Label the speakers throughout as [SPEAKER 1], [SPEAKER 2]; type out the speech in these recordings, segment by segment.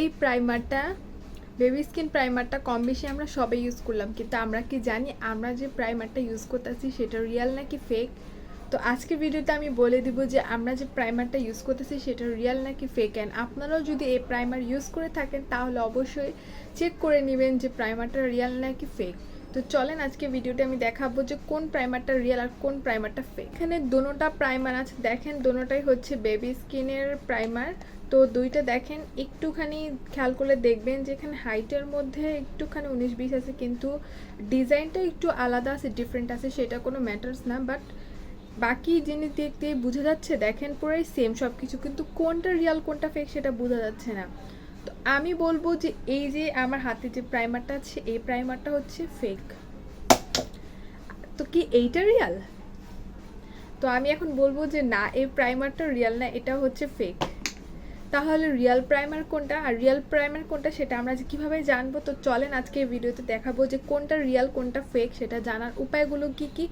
[SPEAKER 1] এই প্রাইমারটা baby skin প্রাইমারটা কম বেশি আমরা সবাই ইউজ করলাম। কিন্তু আমরা কি জানি, আমরা যে প্রাইমারটা ইউজ করতেছি সেটা রিয়াল নাকি ফেক তো আজকের ভিডিওতে আমি বলে দিব যে, আমরা যে প্রাইমারটা ইউজ করতেছি সেটা রিয়াল নাকি ফেক অ্যান্ড আপনারাও যদি এই প্রাইমার ইউজ করে থাকেন, তাহলে অবশ্যই চেক করে নেবেন যে প্রাইমারটা রিয়াল নাকি ফেক তো চলেন আজকে ভিডিওতে আমি দেখাবো যে কোন প্রাইমারটা রিয়েল আর কোন প্রাইমারটা ফেক এখানে দোনোটা প্রাইমার আছে। দেখেন দোনোটাই হচ্ছে বেবি স্কিনের প্রাইমার তো দুইটা দেখেন, একটুখানি খেয়াল করলে দেখবেন যে এখানে হাইটের মধ্যে একটুখানি উনিশ বিশ আছে, কিন্তু ডিজাইনটা একটু আলাদা আছে ডিফারেন্ট আছে, সেটা কোনো ম্যাটার্স না। বাট বাকি জিনিস দেখতে বোঝা যাচ্ছে, দেখেন পুরাই সেম সব কিছু কিন্তু কোনটা রিয়াল কোনটা ফেক সেটা বোঝা যাচ্ছে না। তো আমি বলব যে এই যে আমার হাতে যে প্রাইমারটা আছে, এই প্রাইমারটা হচ্ছে ফেক তো কি এইটা রিয়াল তো আমি এখন বলব যে না, এই প্রাইমারটা রিয়াল না, এটা হচ্ছে ফেক তাহলে রিয়াল প্রাইমার কোনটা? আর রিয়াল প্রাইমার কোনটা সেটা আমরা যে কীভাবে জানব? তো চলেন আজকে ভিডিওতে দেখাবো যে কোনটা রিয়াল কোনটা ফেক সেটা জানার উপায়গুলো কি কি।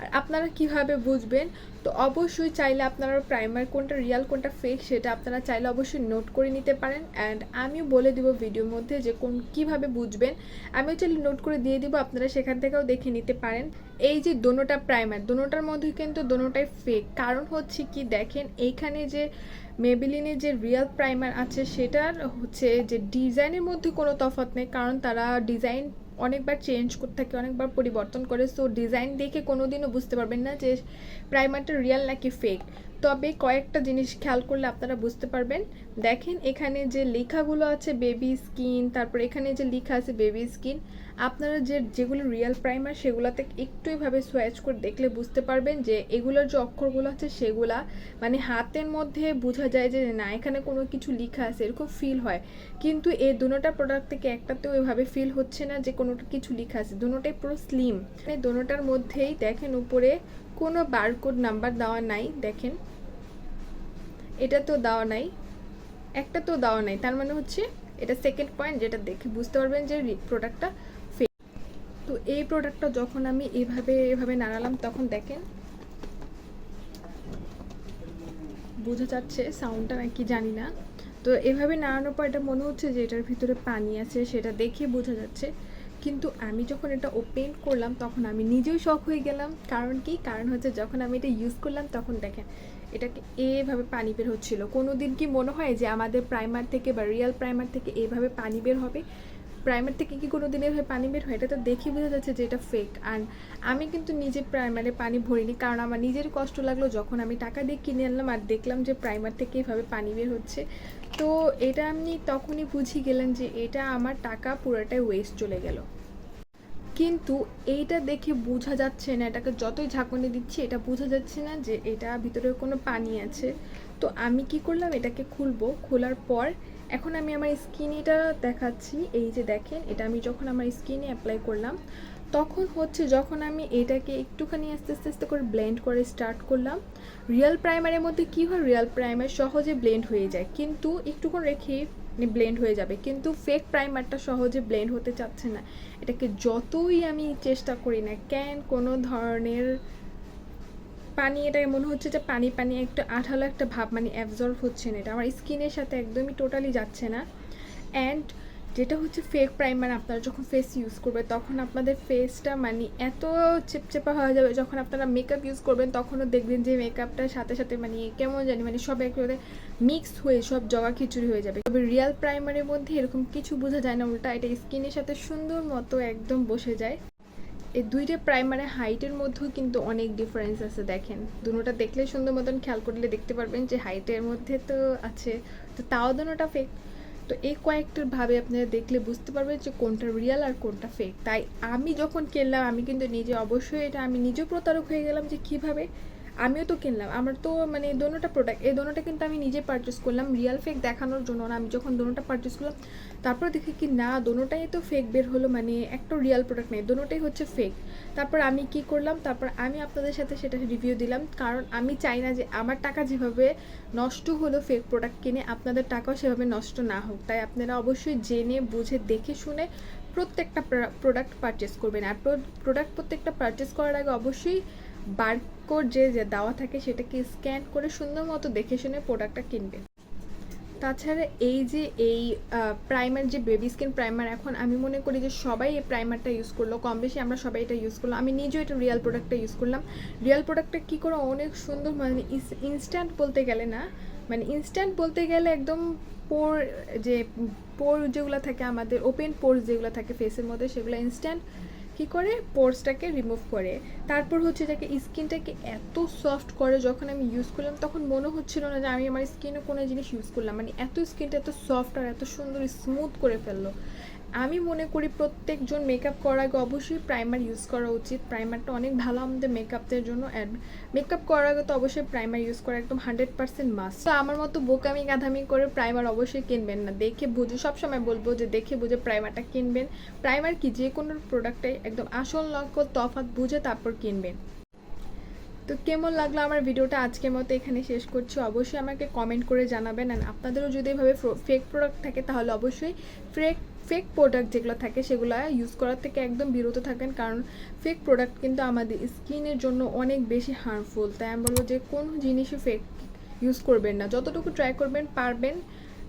[SPEAKER 1] আর আপনারা কীভাবে বুঝবেন? তো অবশ্যই চাইলে আপনারা প্রাইমার কোনটা রিয়াল কোনটা ফেক সেটা আপনারা চাইলে অবশ্যই নোট করে নিতে পারেন অ্যান্ড আমিও বলে দিব ভিডিওর মধ্যে যে কোন, কীভাবে বুঝবেন? আমিও চাইলে নোট করে দিয়ে দিব, আপনারা সেখান থেকেও দেখে নিতে পারেন। এই যে দোনোটা প্রাইমার দোনোটার মধ্যে কিন্তু দোনোটাই ফেক কারণ হচ্ছে কি, দেখেন এইখানে যে মেবিলিনের যে রিয়েল প্রাইমার আছে, সেটার হচ্ছে যে ডিজাইনের মধ্যে কোনো তফাৎ নেই, কারণ তারা ডিজাইন অনেকবার চেঞ্জ করতে থাকে, অনেকবার পরিবর্তন করে। সো ডিজাইন দেখে কোনো দিনও বুঝতে পারবেন না যে প্রাইমারটা রিয়েল নাকি ফেক তবে কয়েকটা জিনিস খেয়াল করলে আপনারা বুঝতে পারবেন। দেখেন এখানে যে লেখাগুলো আছে বেবি স্কিন তারপর এখানে যে লেখা আছে বেবি স্কিন আপনারা যে, যেগুলো রিয়েল প্রাইমার সেগুলোতে একটু এভাবে সোয়াচ করে দেখলে বুঝতে পারবেন যে এগুলোর যে অক্ষরগুলো আছে, সেগুলা মানে হাতের মধ্যে বোঝা যায় যে না, এখানে কোনো কিছু লেখা আছে, এরকম ফিল হয়। কিন্তু এই দুটোটা প্রোডাক্ট থেকে একটাতেও এভাবে ফিল হচ্ছে না যে কোনোটা কিছু লেখা আছে, দুটোটাই পুরো স্লিম দুটোটার মধ্যেই দেখেন উপরে কোনো বারকোড নাম্বার দেওয়া নাই, দেখেন। এটা তো দেওয়া নাই, একটা তো দেওয়া নাই, তার মানে হচ্ছে এটা সেকেন্ড পয়েন্ট যেটা দেখে বুঝতে পারবেন যে প্রোডাক্টটা ফেক তো এই প্রোডাক্টটা যখন আমি এভাবে এভাবে নাড়ালাম, তখন দেখেন বোঝা যাচ্ছে সাউন্ডটা নাকি জানি না। তো এভাবে নাড়ানোর পর এটা মনে হচ্ছে যে এটার ভিতরে পানি আছে, সেটা দেখে বোঝা যাচ্ছে। কিন্তু আমি যখন এটা ওপেন করলাম, তখন আমি নিজেও শখ হয়ে গেলাম। কারণ কি? কারণ হচ্ছে যখন আমি এটা ইউজ করলাম, তখন দেখেন, এটাকে এভাবে পানি বের হচ্ছিল। কোনো দিন কি মনে হয় যে আমাদের প্রাইমার থেকে বা রিয়াল প্রাইমার থেকে এভাবে পানি বের হবে? প্রাইমার থেকে কি কোনো দিনের হয়ে পানি বের হয়, এটা তো দেখে বোঝা যাচ্ছে যে এটা ফেক আর আমি কিন্তু নিজে প্রাইমারে পানি ভরিনি, কারণ আমার নিজের কষ্ট লাগল যখন আমি টাকা দিয়ে কিনে আনলাম আর দেখলাম যে প্রাইমার থেকে এভাবে পানি বের হচ্ছে। তো এটা আমি তখনই বুঝি গেলাম যে এটা আমার টাকা পুরোটাই ওয়েস্ট চলে গেল। কিন্তু এইটা দেখে বোঝা যাচ্ছে না, এটাকে যতই ঝাঁকুনি দিচ্ছি, এটা বোঝা যাচ্ছে না যে এটা ভিতরে কোনো পানি আছে। তো আমি কি করলাম, এটাকে খুলবো, খোলার পর এখন আমি আমার স্কিনেটা দেখাচ্ছি। এই যে দেখেন, এটা আমি যখন আমার স্কিনে অ্যাপ্লাই করলাম, তখন হচ্ছে যখন আমি এটাকে একটুখানি আস্তে আস্তে আস্তে করে ব্লেন্ড করে স্টার্ট করলাম রিয়েল প্রাইমারের মধ্যে কী হয়? রিয়েল প্রাইমার সহজে ব্লেন্ড হয়ে যায়। কিন্তু একটুক্ষণ রেখে ব্লেন্ড হয়ে যাবে। কিন্তু ফেক প্রাইমারটা সহজে ব্লেন্ড হতে চাচ্ছে না। এটাকে যতই আমি চেষ্টা করি না কেন, কোনো ধরনের পানি এটা মনে হচ্ছে যে পানি পানি একটু আঠালো একটা ভাব মানে অ্যাবজর্ব হচ্ছে না। এটা আমার স্কিনের সাথে একদমই টোটালি যাচ্ছে না। অ্যান্ড যেটা হচ্ছে ফেক প্রাইমার আপনারা যখন ফেস ইউজ করবে তখন আপনাদের ফেসটা মানে এত চেপচেপা হয়ে যাবে, যখন আপনারা মেকআপ ইউজ করবেন, তখনও দেখবেন যে মেকআপটার সাথে সাথে মানে কেমন জানি মানে সব একেবারে মিক্স হয়ে, সব জগা খিচুড়ি হয়ে যাবে। তবে রিয়াল প্রাইমারের মধ্যে এরকম কিছু বোঝা যায় না, উল্টা এটা স্কিনের সাথে সুন্দর মতো একদম বসে যায়। এই দুইটা প্রাইমারি হাইটের মধ্যেও কিন্তু অনেক ডিফারেন্স আছে, দেখেন। দুটোটা দেখলে সুন্দর মতন খেয়াল করলে দেখতে পারবেন যে হাইটের মধ্যে তো আছে, তো তাও দুটোটা ফেক তো এই কয়েকটার ভাবে আপনারা দেখলে বুঝতে পারবেন যে কোনটা রিয়াল আর কোনটা ফেক তাই আমি যখন কিনলাম, আমি কিন্তু নিজে অবশ্যই এটা আমি নিজেও প্রতারক হয়ে গেলাম যে কীভাবে আমিও তো কিনলাম। আমার তো মানে দোনোটা প্রোডাক্ট এই দোনোটা কিন্তু আমি নিজে পারচেস করলাম। রিয়েল ফেক দেখানোর জন্য না, আমি যখন দোনোটা পারচেস করলাম, তারপর দেখি কি না, দোনোটাই তো ফেক বের হলো মানে একটা রিয়েল প্রোডাক্ট নেই, দোনোটাই হচ্ছে ফেক তারপর আমি কি করলাম, তারপর আমি আপনাদের সাথে সেটা রিভিউ দিলাম, কারণ আমি চাই না যে আমার টাকা যেভাবে নষ্ট হলো ফেক প্রোডাক্ট কিনে, আপনাদের টাকাও সেভাবে নষ্ট না হোক। তাই আপনারা অবশ্যই জেনে, বুঝে, দেখে শুনে প্রত্যেকটা প্রোডাক্ট পারচেস করবেন। আর প্রোডাক্ট প্রত্যেকটা পারচেস করার আগে অবশ্যই বারকোড যে যে দেওয়া থাকে সেটাকে স্ক্যান করে সুন্দর মতো দেখে শুনে প্রোডাক্টটা কিনবেন তাছাড়া এই যে, এই প্রাইমার যে বেবি স্কিন প্রাইমার এখন আমি মনে করি যে সবাই এই প্রাইমারটা ইউজ করল কম বেশি আমরা সবাই এটা ইউজ করলাম। আমি নিজেও এটা রিয়েল প্রোডাক্টটা ইউজ করলাম। রিয়াল প্রোডাক্টটা কী করে অনেক সুন্দর মানে ইনস্ট্যান্ট বলতে গেলে না মানে ইনস্ট্যান্ট বলতে গেলে একদম পোর যে পোর যেগুলো থাকে আমাদের ওপেন পোর যেগুলো থাকে ফেসের মধ্যে, সেগুলো ইনস্ট্যান্ট কী করে? পোর্সটাকে রিমুভ করে। তারপর হচ্ছে এটাকে স্কিনটাকে এত সফট করে যখন আমি ইউজ করলাম, তখন মনে হচ্ছিল না যে আমি আমার স্কিনে কোনো জিনিস ইউজ করলাম। মানে এত স্কিনটা এত সফট আর এত সুন্দর স্মুথ করে ফেলল। আমি মনে করি প্রত্যেকজন মেকআপ করার আগে অবশ্যই প্রাইমার ইউজ করা উচিত। প্রাইমারটা অনেক ভালো আমাদের মেকআপদের জন্য অ্যাড মেকআপ করার আগে তো অবশ্যই প্রাইমার ইউজ করা একদম হান্ড্রেড পার্সেন্ট মাস্ট তো আমার মতো বোকামি গাধামি করে প্রাইমার অবশ্যই কিনবেন না। দেখে বুঝে, সবসময় বলব যে দেখে বুঝে প্রাইমারটা কিনবেন। প্রাইমার কি যে কোনো প্রোডাক্টে একদম আসল নকল তফাৎ বুঝে তারপর কিনবেন। তো কেমন লাগল আমার ভিডিওটা? আজকের মতো এখানে শেষ করছি। অবশ্যই আমাকে কমেন্ট করে জানাবেন। অ্যান্ড আপনাদেরও যদি এভাবে ফেক প্রোডাক্ট থাকে তাহলে অবশ্যই ফেক ফেক প্রোডাক্ট যেগুলো থাকে সেগুলো ইউজ করার থেকে একদম বিরত থাকবেন কারণ ফেক প্রোডাক্ট কিন্তু আমাদের স্কিনের জন্য অনেক বেশি হার্মফুল তাই আমি বলব যে কোনো জিনিসই ফেক ইউজ করবেন না। যতটুকু ট্রাই করবেন, পারবেন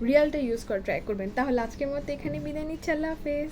[SPEAKER 1] রিয়ালটা ইউজ করা ট্রাই করবেন। তাহলে আজকের মতো এখানে বিদায় নিচ্ছি। আল্লাহ হাফেজ।